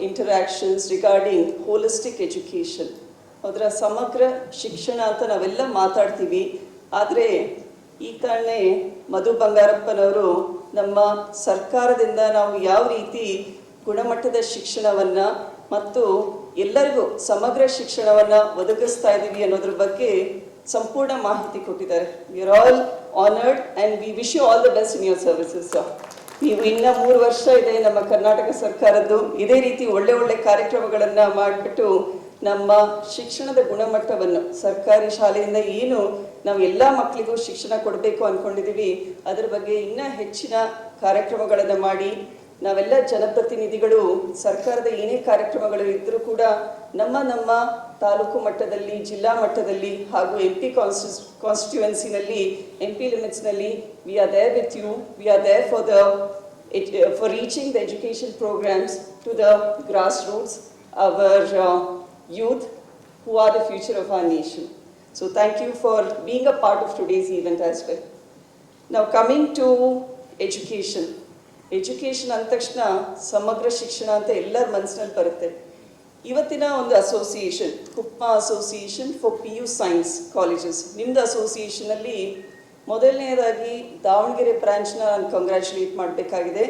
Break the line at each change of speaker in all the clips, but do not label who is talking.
interactions regarding holistic education ಅದರ ಸಮಗ್ರ ಶಿಕ್ಷಣ ಅಂತ ನಾವೆಲ್ಲ ಮಾತಾಡ್ತೀವಿ. ಆದರೆ ಈ ಕಾರಣೆ ಮಧು ಬಂಗಾರಪ್ಪನವರು ನಮ್ಮ ಸರ್ಕಾರದಿಂದ ನಾವು ಯಾವ ರೀತಿ ಗುಣಮಟ್ಟದ ಶಿಕ್ಷಣವನ್ನ ಮತ್ತು ಎಲ್ಲರಿಗೂ ಸಮಗ್ರ ಶಿಕ್ಷಣವನ್ನ ಒದಗಿಸ್ತಾ ಇದ್ದೀವಿ ಅನ್ನೋದ್ರ ಬಗ್ಗೆ ಸಂಪೂರ್ಣ ಮಾಹಿತಿ ಕೊಟ್ಟಿದ್ದಾರೆ. We're all honoured and we wish you all the best in your services ನೀವು ಇನ್ನ ಮೂರು ವರ್ಷ ಇದೆ ನಮ್ಮ ಕರ್ನಾಟಕ ಸರ್ಕಾರದ್ದು. ಇದೇ ರೀತಿ ಒಳ್ಳೆ ಒಳ್ಳೆ ಕಾರ್ಯಕ್ರಮಗಳನ್ನ ಮಾಡಿಬಿಟ್ಟು ನಮ್ಮ ಶಿಕ್ಷಣದ ಗುಣಮಟ್ಟವನ್ನು, ಸರ್ಕಾರಿ ಶಾಲೆಯಿಂದ ಏನು ನಾವು ಎಲ್ಲ ಮಕ್ಕಳಿಗೂ ಶಿಕ್ಷಣ ಕೊಡಬೇಕು ಅನ್ಕೊಂಡಿದೀವಿ, ಅದ್ರ ಬಗ್ಗೆ ಇನ್ನ ಹೆಚ್ಚಿನ ಕಾರ್ಯಕ್ರಮಗಳನ್ನು ಮಾಡಿ ನಾವೆಲ್ಲ ಜನಪ್ರತಿನಿಧಿಗಳು, ಸರ್ಕಾರದ ಏನೇ ಕಾರ್ಯಕ್ರಮಗಳು ಇದ್ದರೂ ಕೂಡ ನಮ್ಮ ನಮ್ಮ ತಾಲೂಕು ಮಟ್ಟದಲ್ಲಿ, ಜಿಲ್ಲಾ ಮಟ್ಟದಲ್ಲಿ ಹಾಗೂ ಎಂ ಪಿ ಕಾನ್ಸ್ಟಿಸ್ ಕಾನ್ಸ್ಟಿಟ್ಯುವೆನ್ಸಿನಲ್ಲಿ M P ಲಿಮಿಟ್ಸ್ನಲ್ಲಿ we are there with you we are there for the far reaching the education programmes to the grass roots our youth who are the future of our nation so thank you for being a part of today's event as well ನಾವು coming to education. Education ಅಂದ ತಕ್ಷಣ ಸಮಗ್ರ ಶಿಕ್ಷಣ ಅಂತ ಎಲ್ಲರ ಮನಸ್ಸಿನಲ್ಲಿ ಬರುತ್ತೆ. ಇವತ್ತಿನ ಒಂದು association Kuppa association for P U science colleges ನಿಮ್ದು ಅಸೋಸಿಯೇಷನಲ್ಲಿ ಮೊದಲನೇದಾಗಿ ದಾವಣಗೆರೆ ಬ್ರಾಂಚ್ನ ನಾನು ಕಂಗ್ರ್ಯಾಚುಲೇಟ್ ಮಾಡಬೇಕಾಗಿದೆ.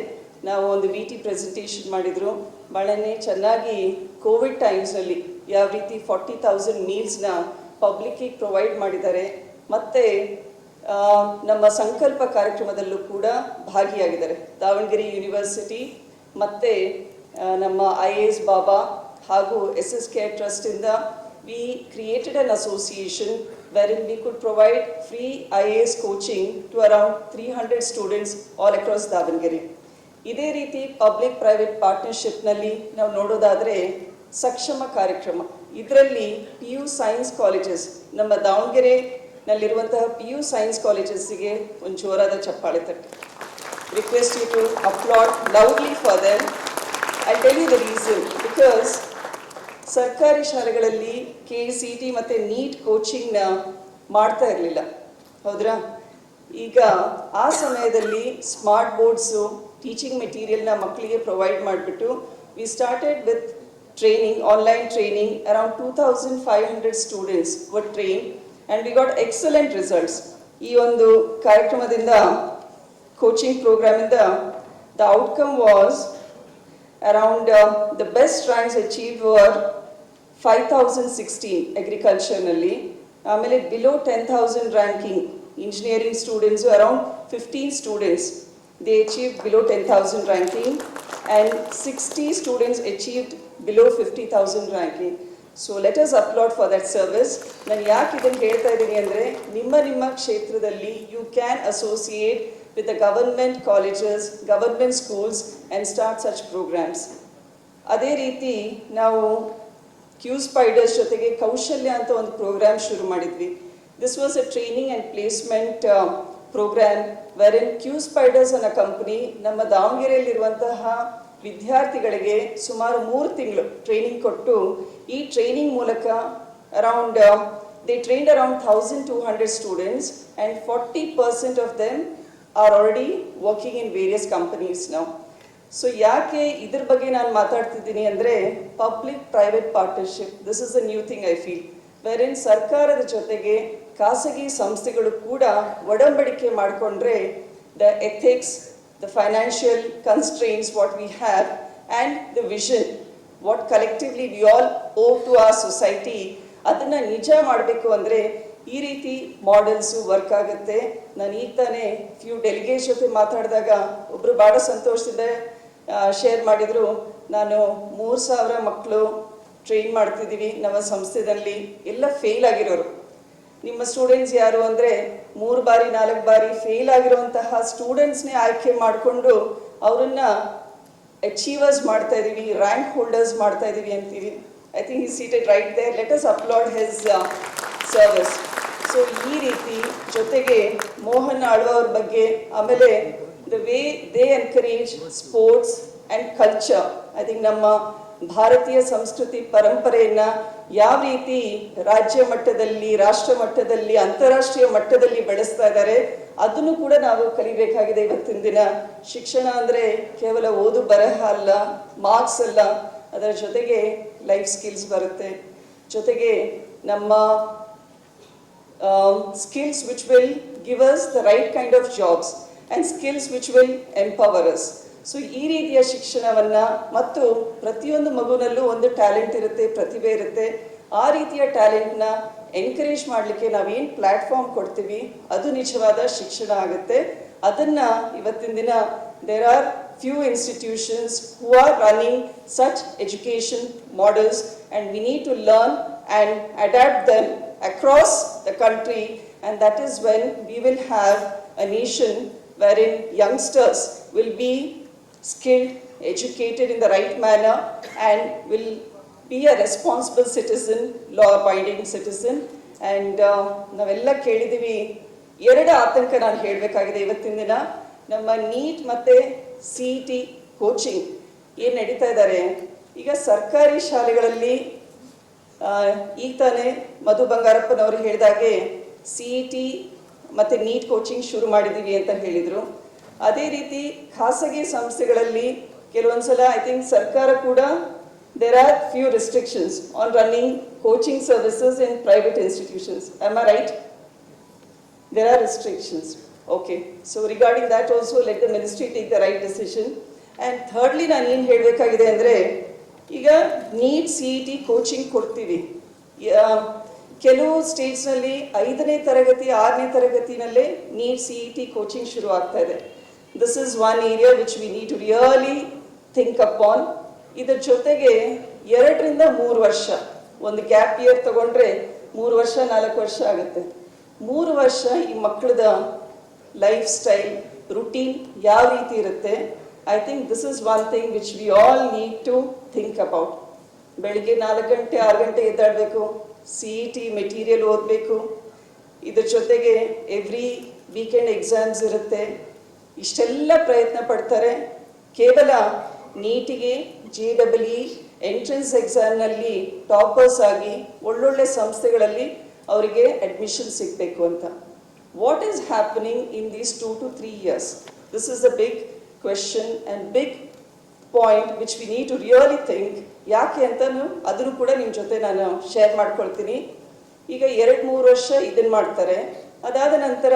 ನಾವು ಒಂದು ವಿ ಟಿ ಪ್ರೆಸೆಂಟೇಷನ್ ಮಾಡಿದರು. ಭಾಳನೇ ಚೆನ್ನಾಗಿ ಕೋವಿಡ್ ಟೈಮ್ಸ್ನಲ್ಲಿ ಯಾವ ರೀತಿ ಫಾರ್ಟಿ ತೌಸಂಡ್ ಮೀಲ್ಸ್ನ ಪಬ್ಲಿಕ್ಕಿಗೆ ಪ್ರೊವೈಡ್ ಮಾಡಿದ್ದಾರೆ. ಮತ್ತು ನಮ್ಮ ಸಂಕಲ್ಪ ಕಾರ್ಯಕ್ರಮದಲ್ಲೂ ಕೂಡ ಭಾಗಿಯಾಗಿದ್ದಾರೆ. ದಾವಣಗೆರೆ ಯೂನಿವರ್ಸಿಟಿ ಮತ್ತು ನಮ್ಮ ಐ ಎಸ್ ಬಾಬಾ ಹಾಗೂ S S K ಟ್ರಸ್ಟಿಂದ we created an association wherein we could provide free I A S coaching to around three hundred students all across Davanagere. ಇದೇ ರೀತಿ ಪಬ್ಲಿಕ್ ಪ್ರೈವೇಟ್ ಪಾರ್ಟ್ನರ್ಶಿಪ್ನಲ್ಲಿ ನಾವು ನೋಡೋದಾದರೆ ಸಕ್ಷಮ ಕಾರ್ಯಕ್ರಮ. ಇದರಲ್ಲಿ ಪಿ ಯು ಸೈನ್ಸ್ ಕಾಲೇಜಸ್ ನಮ್ಮ ದಾವಣಗೆರೆನಲ್ಲಿರುವಂತಹ P U science ಕಾಲೇಜಸ್ಸಿಗೆ ಒಂದು ಜೋರಾದ ಚಪ್ಪಾಳೆ ತಟ್ಟಿ. Request you to applaud loudly for them I tell you the reason because ಸರ್ಕಾರಿ ಶಾಲೆಗಳಲ್ಲಿ ಕೆ ಸಿ ಟಿ ಮತ್ತು ನೀಟ್ ಕೋಚಿಂಗ್ನ ಮಾಡ್ತಾ ಇರಲಿಲ್ಲ. ಹೌದ್ರಾ? ಈಗ ಆ ಸಮಯದಲ್ಲಿ ಸ್ಮಾರ್ಟ್ ಬೋರ್ಡ್ಸು ಟೀಚಿಂಗ್ ಮೆಟೀರಿಯಲ್ನ ಮಕ್ಕಳಿಗೆ ಪ್ರೊವೈಡ್ ಮಾಡಿಬಿಟ್ಟು we started with training online training around two thousand five hundred students were trained and we got excellent results ಈ ಒಂದು ಕಾರ್ಯಕ್ರಮದಿಂದ coaching ಪ್ರೋಗ್ರಾಮಿಂದ the outcome was around the best ranks achieve were five thousand sixteen ಅಗ್ರಿಕಲ್ಚರ್ನಲ್ಲಿ ಆಮೇಲೆ below ten thousand ranking engineering students around fifteen students they achieve below ten thousand ranking and sixty students achieved below fifty thousand ranking so let us applaud for that service ನಾನು ಯಾಕೆ ಇದನ್ನು ಹೇಳ್ತಾ ಇದ್ದೀನಿ ಅಂದರೆ, ನಿಮ್ಮ ನಿಮ್ಮ ಕ್ಷೇತ್ರದಲ್ಲಿ you can associate with the government colleges government schools and start such programmes ಅದೇ ರೀತಿ ನಾವು ಕ್ಯೂ ಸ್ಪೈಡರ್ಸ್ ಜೊತೆಗೆ ಕೌಶಲ್ಯ ಅಂತ ಒಂದು ಪ್ರೋಗ್ರಾಮ್ ಶುರು ಮಾಡಿದ್ವಿ. This was a training and placement programme wherein QSpiders ಅನ್ನೋ ಕಂಪ್ನಿ ನಮ್ಮ ದಾವಣಗೆರೆಯಲ್ಲಿರುವಂತಹ ವಿದ್ಯಾರ್ಥಿಗಳಿಗೆ ಸುಮಾರು ಮೂರು ತಿಂಗಳು ಟ್ರೈನಿಂಗ್ ಕೊಟ್ಟು, ಈ ಟ್ರೈನಿಂಗ್ ಮೂಲಕ around they trained around thousand two hundred students and forty percent of them are already working in various companies ನಾವು ಸೊ ಯಾಕೆ ಇದ್ರ ಬಗ್ಗೆ ನಾನು ಮಾತಾಡ್ತಿದ್ದೀನಿ ಅಂದರೆ public private partnership this is a new thing I feel wherein ಸರ್ಕಾರದ ಜೊತೆಗೆ ಖಾಸಗಿ ಸಂಸ್ಥೆಗಳು ಕೂಡ ಒಡಂಬಡಿಕೆ ಮಾಡಿಕೊಂಡ್ರೆ the ethics the financial constraints what we have and the vision what collectively we all owe to our society ಅದನ್ನು ನಿಜ ಮಾಡಬೇಕು ಅಂದರೆ ಈ ರೀತಿ ಮಾಡೆಲ್ಸು ವರ್ಕ್ ಆಗುತ್ತೆ. ನಾನು ಈಗ ತಾನೇ ಫ್ಯೂ ಡೆಲಿಗೇಟ್ಸ್ ಜೊತೆ ಮಾತಾಡಿದಾಗ ಒಬ್ಬರು ಭಾಳ ಸಂತೋಷದಿಂದ ಶೇರ್ ಮಾಡಿದರು. ನಾನು ಮೂರು ಸಾವಿರ ಮಕ್ಕಳು ಟ್ರೈನ್ ಮಾಡ್ತಿದ್ದೀವಿ ನಮ್ಮ ಸಂಸ್ಥೆಯಲ್ಲಿ ಎಲ್ಲ ಫೇಲ್ ಆಗಿರೋರು. ನಿಮ್ಮ ಸ್ಟೂಡೆಂಟ್ಸ್ ಯಾರು ಅಂದರೆ ಮೂರು ಬಾರಿ, ನಾಲ್ಕು ಬಾರಿ ಫೇಲ್ ಆಗಿರುವಂತಹ ಸ್ಟೂಡೆಂಟ್ಸ್ನೇ ಆಯ್ಕೆ ಮಾಡಿಕೊಂಡು ಅವರನ್ನ ಅಚೀವರ್ಸ್ ಮಾಡ್ತಾ ಇದ್ದೀವಿ ರ್ಯಾಂಕ್ ಹೋಲ್ಡರ್ಸ್ ಮಾಡ್ತಾ ಇದ್ದೀವಿ ಅಂತೀವಿ. I think he seated right there let us applaud his service so ಈ ರೀತಿ ಜೊತೆಗೆ ಮೋಹನ್ ಆಳ್ವ ಬಗ್ಗೆ ಆಮೇಲೆ the way they encourage sports and culture I think ನಮ್ಮ ಭಾರತೀಯ ಸಂಸ್ಕೃತಿ ಪರಂಪರೆಯನ್ನ ಯಾವ ರೀತಿ ರಾಜ್ಯ ಮಟ್ಟದಲ್ಲಿ, ರಾಷ್ಟ್ರ ಮಟ್ಟದಲ್ಲಿ, ಅಂತಾರಾಷ್ಟ್ರೀಯ ಮಟ್ಟದಲ್ಲಿ ಬೆಳೆಸ್ತಾ ಇದ್ದಾರೆ, ಅದನ್ನು ಕೂಡ ನಾವು ಕಲಿಬೇಕಾಗಿದೆ ಇವತ್ತಿನ ದಿನ ಶಿಕ್ಷಣ ಅಂದರೆ ಕೇವಲ ಓದು ಬರಹ ಅಲ್ಲ ಮಾರ್ಕ್ಸ್ ಅಲ್ಲ, ಅದರ ಜೊತೆಗೆ ಲೈಫ್ ಸ್ಕಿಲ್ಸ್ ಬರುತ್ತೆ ಜೊತೆಗೆ ನಮ್ಮ skills which will give us the right kind of jobs jobs skills which will empower us. So ಈ ರೀತಿಯ ಶಿಕ್ಷಣವನ್ನು ಮತ್ತು ಪ್ರತಿಯೊಂದು ಮಗುನಲ್ಲೂ ಒಂದು ಟ್ಯಾಲೆಂಟ್ ಇರುತ್ತೆ ಪ್ರತಿಭೆ ಇರುತ್ತೆ. ಆ ರೀತಿಯ ಟ್ಯಾಲೆಂಟ್ನ ಎನ್ಕರೇಜ್ ಮಾಡಲಿಕ್ಕೆ ನಾವೇನು ಪ್ಲ್ಯಾಟ್ಫಾರ್ಮ್ ಕೊಡ್ತೀವಿ ಅದು ನಿಜವಾದ ಶಿಕ್ಷಣ ಆಗುತ್ತೆ. ಅದನ್ನ ಇವತ್ತಿನ ದಿನ there are few institutions who are running such education models and we need to learn and adapt them across the country, and that is when we will have a nation wherein youngsters will be skilled, educated in the right manner, and will be a responsible citizen, law-abiding citizen. And uh, ನಾವೆಲ್ಲ ಕೇಳಿದ್ದೀವಿ. ಎರಡು ಆತಂಕ ನಾನು ಹೇಳಬೇಕಾಗಿದೆ ಇವತ್ತಿನ ದಿನ. ನಮ್ಮ neat ಮತ್ತು ಸಿ ಇ ಟಿ ಕೋಚಿಂಗ್ ಏನು ನಡೀತಾ ಇದ್ದಾರೆ ಈಗ ಸರ್ಕಾರಿ ಶಾಲೆಗಳಲ್ಲಿ ಈಗ ತಾನೇ ಮಧು ಬಂಗಾರಪ್ಪನವರು ಹೇಳಿದಾಗೆ ಸಿ ಇ ಟಿ ಮತ್ತು ನೀಟ್ ಕೋಚಿಂಗ್ ಶುರು ಮಾಡಿದ್ದೀವಿ ಅಂತ ಹೇಳಿದರು. ಅದೇ ರೀತಿ ಖಾಸಗಿ ಸಂಸ್ಥೆಗಳಲ್ಲಿ ಕೆಲವೊಂದ್ಸಲ ಐ ಥಿಂಕ್ ಸರ್ಕಾರ ಕೂಡ there are few restrictions on running coaching services in private institutions am are right there are restrictions okay so regarding that also let the ministry take the right decision. And thirdly ನಾನು ಏನು ಹೇಳಬೇಕಾಗಿದೆ ಅಂದರೆ, ಈಗ NEET C E T coaching ಕೊಡ್ತೀವಿ. ಕೆಲವು ಸ್ಟೇಟ್ಸ್ನಲ್ಲಿ ಐದನೇ ತರಗತಿ, ಆರನೇ ತರಗತಿನಲ್ಲೇ NEET C E T coaching ಶುರು ಆಗ್ತಾ ಇದೆ. This is one area which we need to really think upon ಇದ್ರ ಜೊತೆಗೆ ಎರಡರಿಂದ ಮೂರು ವರ್ಷ. ಒಂದು ಗ್ಯಾಪ್ ಇಯರ್ ತಗೊಂಡ್ರೆ ಮೂರು ವರ್ಷ, ನಾಲ್ಕು ವರ್ಷ ಆಗುತ್ತೆ. ಮೂರು ವರ್ಷ ಈ ಮಕ್ಕಳದ ಲೈಫ್ ಸ್ಟೈಲ್ ರುಟೀನ್ ಯಾವ ರೀತಿ ಇರುತ್ತೆ? I think this is one thing which we all need to think about ಬೆಳಿಗ್ಗೆ ನಾಲ್ಕು ಗಂಟೆ, ಆರು ಗಂಟೆ ಎದ್ದಾಡಬೇಕು. ಸಿ ಇ ಟಿ ಮೆಟೀರಿಯಲ್ ಓದಬೇಕು. ಇದ್ರ ಜೊತೆಗೆ ಎವ್ರಿ ವೀಕೆಂಡ್ ಎಕ್ಸಾಮ್ಸ್ ಇರುತ್ತೆ. ಇಷ್ಟೆಲ್ಲ ಪ್ರಯತ್ನ ಪಡ್ತಾರೆ. ಕೇವಲ ನೀಟಿಗೆ ಜಿ ಡಬಲ್ ಇ ಎಂಟ್ರೆನ್ಸ್ ಎಕ್ಸಾಮ್ನಲ್ಲಿ ಟಾಪರ್ಸ್ ಆಗಿ ಒಳ್ಳೊಳ್ಳೆ ಸಂಸ್ಥೆಗಳಲ್ಲಿ ಅವರಿಗೆ ಅಡ್ಮಿಷನ್ ಸಿಗಬೇಕು ಅಂತ. What is happening in these two to three years this is a big question and big point which we need to really think ಯಾಕೆ ಅಂತಲೂ ಅದನ್ನು ಕೂಡ ನಿಮ್ಮ ಜೊತೆ ನಾನು ಶೇರ್ ಮಾಡ್ಕೊಳ್ತೀನಿ. ಈಗ ಎರಡು ಮೂರು ವರ್ಷ ಇದನ್ನು ಮಾಡ್ತಾರೆ. ಅದಾದ ನಂತರ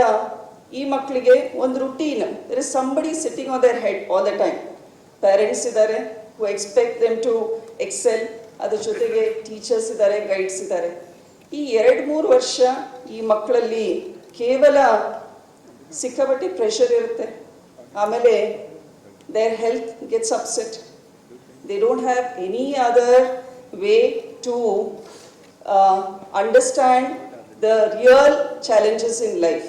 ಈ ಮಕ್ಕಳಿಗೆ ಒಂದು routine there is somebody sitting on their head all the time parents ಇದ್ದಾರೆ who expect them to Excel ಅದ್ರ ಜೊತೆಗೆ ಟೀಚರ್ಸ್ ಇದ್ದಾರೆ ಗೈಡ್ಸ್ ಇದ್ದಾರೆ. ಈ ಎರಡು ಮೂರು ವರ್ಷ ಈ ಮಕ್ಕಳಲ್ಲಿ ಕೇವಲ ಸಿಕ್ಕಾಪಟ್ಟೆ ಪ್ರೆಷರ್ ಇರುತ್ತೆ. ಆಮೇಲೆ their health gets upset they don't have any other way to understand the real challenges in life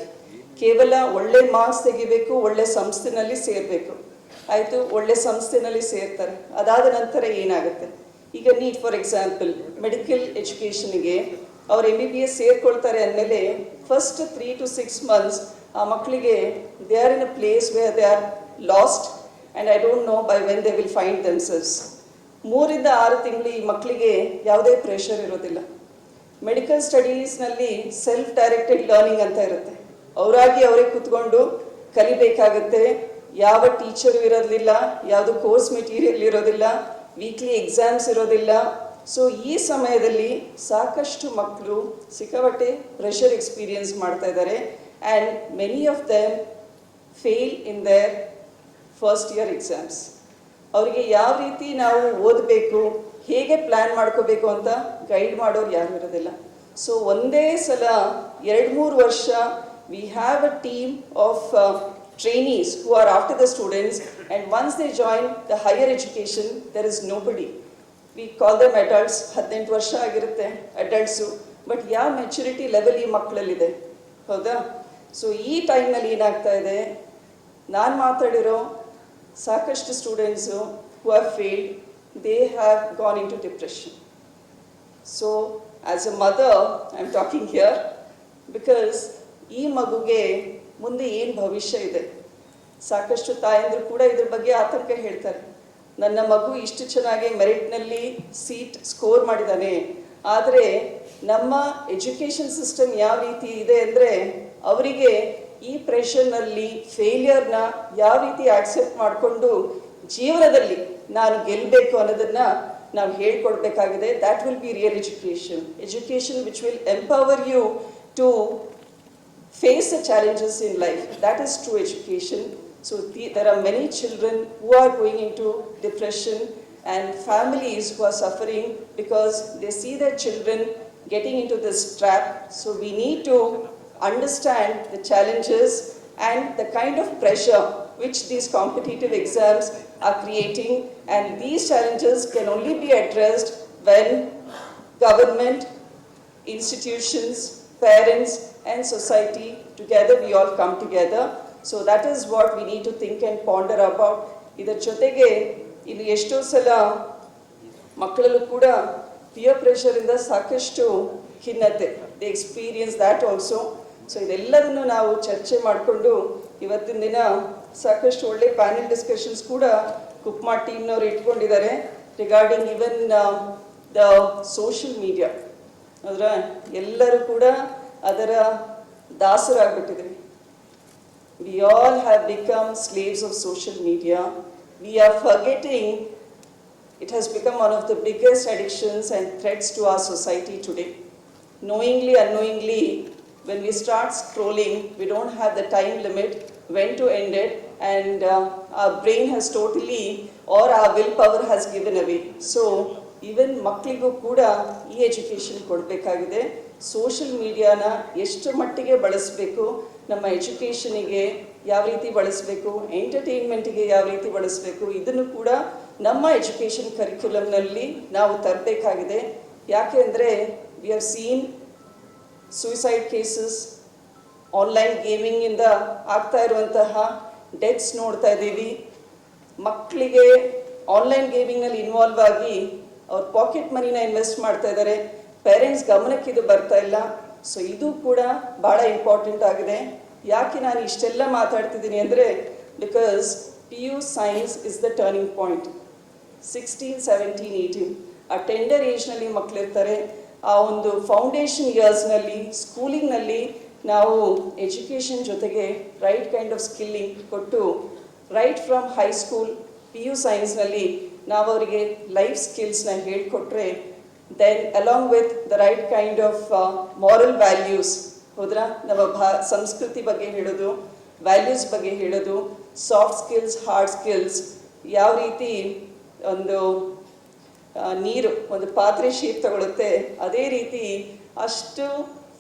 ಕೇವಲ ಒಳ್ಳೆ ಮಾರ್ಕ್ಸ್ ತೆಗಿಬೇಕು, ಒಳ್ಳೆ ಸಂಸ್ಥೆನಲ್ಲಿ ಸೇರಬೇಕು. ಆಯಿತು? ಒಳ್ಳೆ ಸಂಸ್ಥೆನಲ್ಲಿ ಸೇರ್ತಾರೆ. ಅದಾದ ನಂತರ ಏನಾಗುತ್ತೆ? ಈಗ ನೀಟ್ ಫಾರ್ ಎಕ್ಸಾಂಪಲ್, ಮೆಡಿಕಲ್ ಎಜುಕೇಷನ್ಗೆ ಅವ್ರು ಎಂ ಬಿ ಬಿ ಎಸ್ ಸೇರ್ಕೊಳ್ತಾರೆ ಅಂದಮೇಲೆ first three to six months ಆ ಮಕ್ಕಳಿಗೆ they are in a place where they are lost and I don't know by when they will find themselves ಮೂರಿಂದ ಆರು ತಿಂಗಳು ಈ ಮಕ್ಕಳಿಗೆ ಯಾವುದೇ ಪ್ರೆಷರ್ ಇರೋದಿಲ್ಲ. ಮೆಡಿಕಲ್ ಸ್ಟಡೀಸ್ನಲ್ಲಿ ಸೆಲ್ಫ್ ಡೈರೆಕ್ಟೆಡ್ ಲರ್ನಿಂಗ್ ಅಂತ ಇರುತ್ತೆ. ಅವರಾಗಿ ಅವರೇ ಕೂತ್ಕೊಂಡು ಕಲಿಬೇಕಾಗುತ್ತೆ. ಯಾವ ಟೀಚರು ಇರೋದಿಲ್ಲ, ಯಾವುದು ಕೋರ್ಸ್ ಮೆಟೀರಿಯಲ್ ಇರೋದಿಲ್ಲ, ವೀಕ್ಲಿ ಎಕ್ಸಾಮ್ಸ್ ಇರೋದಿಲ್ಲ. ಸೊ ಈ ಸಮಯದಲ್ಲಿ ಸಾಕಷ್ಟು ಮಕ್ಕಳು ಸಿಕ್ಕಾಪಟ್ಟೆ ಪ್ರೆಷರ್ ಎಕ್ಸ್ಪೀರಿಯನ್ಸ್ ಮಾಡ್ತಾ ಇದ್ದಾರೆ. And many of them fail in their first year exams ಅವರಿಗೆ ಯಾವ ರೀತಿ ನಾವು ಓದಬೇಕು, ಹೇಗೆ ಪ್ಲ್ಯಾನ್ ಮಾಡ್ಕೋಬೇಕು ಅಂತ ಗೈಡ್ ಮಾಡೋರು ಯಾರು ಇರೋದಿಲ್ಲ. ಸೊ ಒಂದೇ ಸಲ ಎರಡು ಮೂರು ವರ್ಷ we have a team of trainees who are after the students and once they join the higher education there is nobody we call them adults ಹದಿನೆಂಟು ವರ್ಷ ಆಗಿರುತ್ತೆ ಅಡಲ್ಟ್ಸು ಬಟ್ ಯಾವ ಮೆಚುರಿಟಿ ಲೆವೆಲ್ ಈ ಮಕ್ಕಳಲ್ಲಿದೆ. ಹೌದಾ? ಸೊ ಈ ಟೈಮ್ನಲ್ಲಿ ಏನಾಗ್ತಾ ಇದೆ? ನಾನು ಮಾತಾಡಿರೋ ಸಾಕಷ್ಟು students who have failed they have gone into depression so as a mother I am talking here because ಈ ಮಗುಗೆ ಮುಂದೆ ಏನು ಭವಿಷ್ಯ ಇದೆ? ಸಾಕಷ್ಟು ತಾಯಂದರು ಕೂಡ ಇದ್ರ ಬಗ್ಗೆ ಆತಂಕ ಹೇಳ್ತಾರೆ. ನನ್ನ ಮಗು ಇಷ್ಟು ಚೆನ್ನಾಗಿ ಮೆರಿಟ್ನಲ್ಲಿ ಸೀಟ್ ಸ್ಕೋರ್ ಮಾಡಿದ್ದಾನೆ ಆದರೆ ನಮ್ಮ ಎಜುಕೇಷನ್ ಸಿಸ್ಟಮ್ ಯಾವ ರೀತಿ ಇದೆ ಅಂದರೆ ಅವರಿಗೆ ಈ ಪ್ರೆಷರ್ನಲ್ಲಿ ಫೇಲಿಯರ್ನ ಯಾವ ರೀತಿ ಆಕ್ಸೆಪ್ಟ್ ಮಾಡಿಕೊಂಡು ಜೀವನದಲ್ಲಿ ನಾನು ಗೆಲ್ಲಬೇಕು ಅನ್ನೋದನ್ನು ನಾವು ಹೇಳ್ಕೊಡ್ಬೇಕಾಗಿದೆ. That will be real education education which will empower you to face the challenges in life. That is true education. So the, there are many children who are going into depression and families who are suffering because they see their children getting into this trap. So we need to understand the challenges and the kind of pressure which these competitive exams are creating and these challenges can only be addressed when government institutions, parents, and society, together we all come together. So that is what we need to think and ponder about. ಇದರ ಜೊತೆಗೆ ಇಲ್ಲಿ ಎಷ್ಟೋ ಸಲ ಮಕ್ಕಳಲ್ಲೂ ಕೂಡ pear ಪ್ರೆಷರಿಂದ ಸಾಕಷ್ಟು ಖಿನ್ನತೆ the experience that also so ಇದೆಲ್ಲದನ್ನು ನಾವು ಚರ್ಚೆ ಮಾಡಿಕೊಂಡು ಇವತ್ತಿನ ದಿನ ಸಾಕಷ್ಟು ಒಳ್ಳೆ ಪ್ಯಾನೆಲ್ ಡಿಸ್ಕಷನ್ಸ್ ಕೂಡ ಕುಕ್ಮಾ ಟೀಮ್ನವ್ರು ಇಟ್ಕೊಂಡಿದ್ದಾರೆ regarding even the social media ಅದರ ಎಲ್ಲರೂ ಕೂಡ ಅದರ ದಾಸರಾಗ್ಬಿಟ್ಟಿದ್ರಿ We all have become slaves of social media. We are forgetting it has become one of the biggest addictions and threats to our society today. Knowingly, unknowingly, when we start scrolling, we don't have the time limit when to end it, and uh, our brain has totally, or our willpower has given away. So, even ಮಕ್ಕಳಿಗೂ ಕೂಡ ಈ education ಕೊಡಬೇಕಾಗಿದೆ social ಮೀಡಿಯಾನ ಎಷ್ಟು ಮಟ್ಟಿಗೆ ಬಳಸಬೇಕು, ನಮ್ಮ ಎಜುಕೇಷನಿಗೆ ಯಾವ ರೀತಿ ಬಳಸಬೇಕು ಎಂಟರ್ಟೈನ್ಮೆಂಟಿಗೆ ಯಾವ ರೀತಿ ಬಳಸಬೇಕು, ಇದನ್ನು ಕೂಡ ನಮ್ಮ ಎಜುಕೇಷನ್ ಕರಿಕ್ಯುಲಮ್ನಲ್ಲಿ ನಾವು ತರಬೇಕಾಗಿದೆ. ಯಾಕೆ ಅಂದರೆ we have seen suicide cases online ಗೇಮಿಂಗಿಂದ ಆಗ್ತಾ ಇರುವಂತಹ ಡೆತ್ಸ್ ನೋಡ್ತಾ ಇದ್ದೀವಿ. ಮಕ್ಕಳಿಗೆ ಆನ್ಲೈನ್ ಗೇಮಿಂಗ್ನಲ್ಲಿ ಇನ್ವಾಲ್ವ್ ಆಗಿ ಅವ್ರ ಪಾಕೆಟ್ ಮನಿನ ಇನ್ವೆಸ್ಟ್ ಮಾಡ್ತಾ ಇದ್ದಾರೆ. ಪೇರೆಂಟ್ಸ್ ಗಮನಕ್ಕೆ ಇದು ಬರ್ತಾ ಇಲ್ಲ. ಸೊ ಇದು ಕೂಡ ಭಾಳ ಇಂಪಾರ್ಟೆಂಟ್ ಆಗಿದೆ. ಯಾಕೆ ನಾನು ಇಷ್ಟೆಲ್ಲ ಮಾತಾಡ್ತಿದ್ದೀನಿ ಅಂದರೆ because P U science is the turning point sixteen seventeen eighteen ಆ ಟೆಂಡರ್ ಏಜ್ನಲ್ಲಿ ಮಕ್ಕಳಿರ್ತಾರೆ ಆ ಒಂದು ಫೌಂಡೇಶನ್ ಇಯರ್ಸ್ನಲ್ಲಿ ಸ್ಕೂಲಿಂಗ್ನಲ್ಲಿ ನಾವು ಎಜುಕೇಷನ್ ಜೊತೆಗೆ ರೈಟ್ ಕೈಂಡ್ ಆಫ್ ಸ್ಕಿಲ್ಲಿಂಗ್ ಕೊಟ್ಟು right from high school P U ಸೈನ್ಸ್ನಲ್ಲಿ ನಾವು ಅವರಿಗೆ ಲೈಫ್ ಸ್ಕಿಲ್ಸ್ನ ಹೇಳ್ಕೊಟ್ರೆ then along with the right kind of moral values ಹೋದ್ರಾ? ನಮ್ಮ ಭಾ, ಸಂಸ್ಕೃತಿ ಬಗ್ಗೆ ಹೇಳೋದು ವ್ಯಾಲ್ಯೂಸ್ ಬಗ್ಗೆ ಹೇಳೋದು ಸಾಫ್ಟ್ ಸ್ಕಿಲ್ಸ್ ಹಾರ್ಡ್ ಸ್ಕಿಲ್ಸ್ ಯಾವ ರೀತಿ ಒಂದು ನೀರು, ಒಂದು ಪಾತ್ರೆ ಶೇಪ್ ತಗೊಳುತ್ತೆ, ಅದೇ ರೀತಿ ಅಷ್ಟು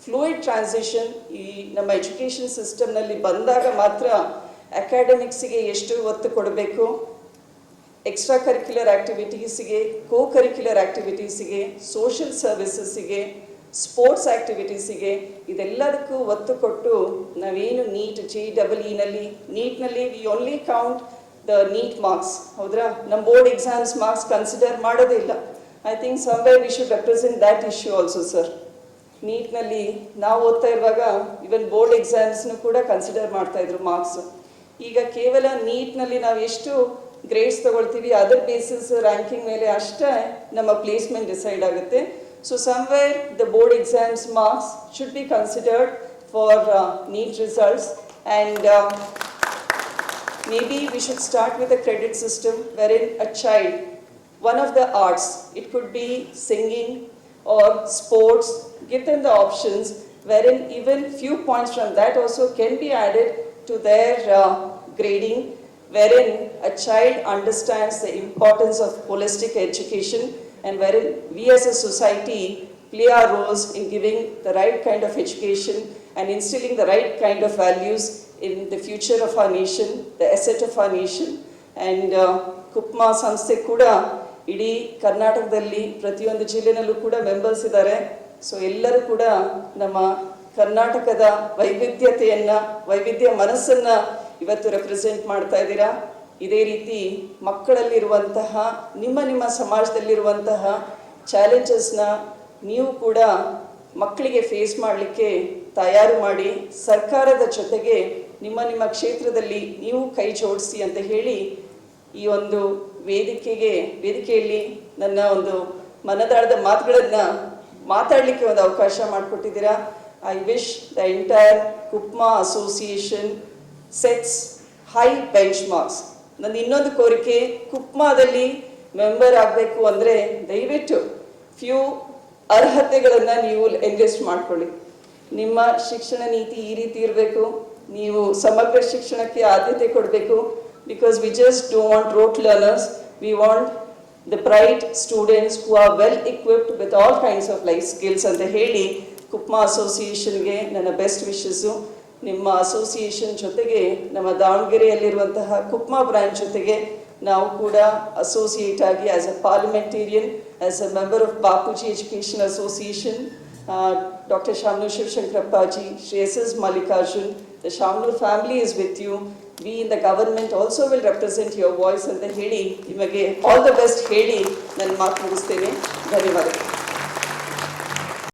ಫ್ಲೂಯಿಡ್ ಟ್ರಾನ್ಸಿಷನ್ ಈ ನಮ್ಮ ಎಜುಕೇಷನ್ ಸಿಸ್ಟಮ್ನಲ್ಲಿ ಬಂದಾಗ ಮಾತ್ರ ಅಕಾಡೆಮಿಕ್ಸಿಗೆ ಎಷ್ಟು ಒತ್ತು ಕೊಡಬೇಕು ಎಕ್ಸ್ಟ್ರಾ ಕರಿಕ್ಯುಲರ್ ಆ್ಯಕ್ಟಿವಿಟೀಸಿಗೆ ಕೋ ಕರಿಕ್ಯುಲರ್ ಆ್ಯಕ್ಟಿವಿಟೀಸಿಗೆ ಸೋಷಿಯಲ್ ಸರ್ವಿಸಸ್ಸಿಗೆ ಸ್ಪೋರ್ಟ್ಸ್ ಆ್ಯಕ್ಟಿವಿಟೀಸಿಗೆ ಇದೆಲ್ಲದಕ್ಕೂ ಒತ್ತು ಕೊಟ್ಟು ನಾವೇನು ನೀಟ್ ಜಿ ಡಬಲ್ ಇನಲ್ಲಿ ನೀಟ್ನಲ್ಲಿ we only count the NEET marks ಹೌದ್ರಾ? ನಮ್ಮ ಬೋರ್ಡ್ ಎಕ್ಸಾಮ್ಸ್ ಮಾರ್ಕ್ಸ್ ಕನ್ಸಿಡರ್ ಮಾಡೋದೇ ಇಲ್ಲ. I think some way we should represent that issue also sir ನೀಟ್ನಲ್ಲಿ ನಾವು ಓದ್ತಾ ಇರುವಾಗ ಇವನ್ ಬೋರ್ಡ್ ಎಕ್ಸಾಮ್ಸ್ನು ಕೂಡ ಕನ್ಸಿಡರ್ ಮಾಡ್ತಾ ಇದ್ರು ಮಾರ್ಕ್ಸ್ ಈಗ ಕೇವಲ ನೀಟ್ನಲ್ಲಿ ನಾವು ಎಷ್ಟು ಗ್ರೇಡ್ಸ್ ತಗೊಳ್ತೀವಿ ಅದರ್ ಬೇಸಿಸ್ ರ್ಯಾಂಕಿಂಗ್ ಮೇಲೆ ಅಷ್ಟೇ ನಮ್ಮ ಪ್ಲೇಸ್ಮೆಂಟ್ ಡಿಸೈಡ್ ಆಗುತ್ತೆ so somewhere the board exams marks should be considered for NEET results and Maybe we should start with a credit system wherein a child, one of the arts, it could be singing or sports, give them the options wherein even few points from that also can be added to their uh, grading, wherein a child understands the importance of holistic education and wherein we as a society play our roles in giving the right kind of education and instilling the right kind of values in the future of our nation, the asset of our nation. And KUPMA ಸಂಸ್ಥೆ ಕೂಡ ಇಡೀ ಕರ್ನಾಟಕದಲ್ಲಿ ಪ್ರತಿಯೊಂದು ಜಿಲ್ಲೆನಲ್ಲೂ ಕೂಡ members ಇದ್ದಾರೆ so ಎಲ್ಲರೂ ಕೂಡ ನಮ್ಮ ಕರ್ನಾಟಕದ ವೈವಿಧ್ಯತೆಯನ್ನು ವೈವಿಧ್ಯ ಮನಸ್ಸನ್ನು ಇವತ್ತು ರೆಪ್ರೆಸೆಂಟ್ ಮಾಡ್ತಾ ಇದ್ದೀರಾ? ಇದೇ ರೀತಿ ಮಕ್ಕಳಲ್ಲಿರುವಂತಹ, ನಿಮ್ಮ ನಿಮ್ಮ ಸಮಾಜದಲ್ಲಿರುವಂತಹ ಚಾಲೆಂಜಸ್ನ ನೀವು ಕೂಡ ಮಕ್ಕಳಿಗೆ ಫೇಸ್ ಮಾಡಲಿಕ್ಕೆ ತಯಾರು ಮಾಡಿ, ಸರ್ಕಾರದ ಜೊತೆಗೆ ನಿಮ್ಮ ನಿಮ್ಮ ಕ್ಷೇತ್ರದಲ್ಲಿ ನೀವು ಕೈ ಜೋಡಿಸಿ ಅಂತ ಹೇಳಿ ಈ ಒಂದು ವೇದಿಕೆಗೆ, ವೇದಿಕೆಯಲ್ಲಿ ನನ್ನ ಒಂದು ಮನದಾಳದ ಮಾತುಗಳನ್ನು ಮಾತಾಡಲಿಕ್ಕೆ ಒಂದು ಅವಕಾಶ ಮಾಡಿಕೊಟ್ಟಿದ್ದೀರಾ. I wish the entire KUPMA association sets high benchmarks ನನ್ನ ಇನ್ನೊಂದು ಕೋರಿಕೆ, ಕುಪ್ಮಾದಲ್ಲಿ ಮೆಂಬರ್ ಆಗಬೇಕು ಅಂದರೆ ದಯವಿಟ್ಟು ಫ್ಯೂ ಅರ್ಹತೆಗಳನ್ನು ನೀವು ಎನ್ವೆಸ್ಟ್ ಮಾಡ್ಕೊಳ್ಳಿ. ನಿಮ್ಮ ಶಿಕ್ಷಣ ನೀತಿ ಈ ರೀತಿ ಇರಬೇಕು. ನೀವು ಸಮಗ್ರ ಶಿಕ್ಷಣಕ್ಕೆ ಆದ್ಯತೆ ಕೊಡಬೇಕು. Because we just do want rote learners we want the bright students who are well equipped with all kinds of life skills ಅಂತ ಹೇಳಿ ಕುಪ್ಮಾ ಅಸೋಸಿಯೇಷನ್ಗೆ ನನ್ನ ಬೆಸ್ಟ್ ವಿಶಸ್ಸು ನಿಮ್ಮ ಅಸೋಸಿಯೇಷನ್ ಜೊತೆಗೆ, ನಮ್ಮ ದಾವಣಗೆರೆಯಲ್ಲಿರುವಂತಹ ಕುಪ್ಮ ಬ್ರಾಂಚ್ ಜೊತೆಗೆ ನಾವು ಕೂಡ ಅಸೋಸಿಯೇಟ್ ಆಗಿ as a parliamentarian as a member of Bapuji education association doctor Shamanur Shivashankarappaji Shri S S Mallikarjun the Shamanur family is with you we in the government also will represent your voice ಅಂತ ಹೇಳಿ, ನಿಮಗೆ all the best ಹೇಳಿ ನನ್ನ ಮಾತು ಮುಗಿಸ್ತೇನೆ. ಧನ್ಯವಾದಗಳು.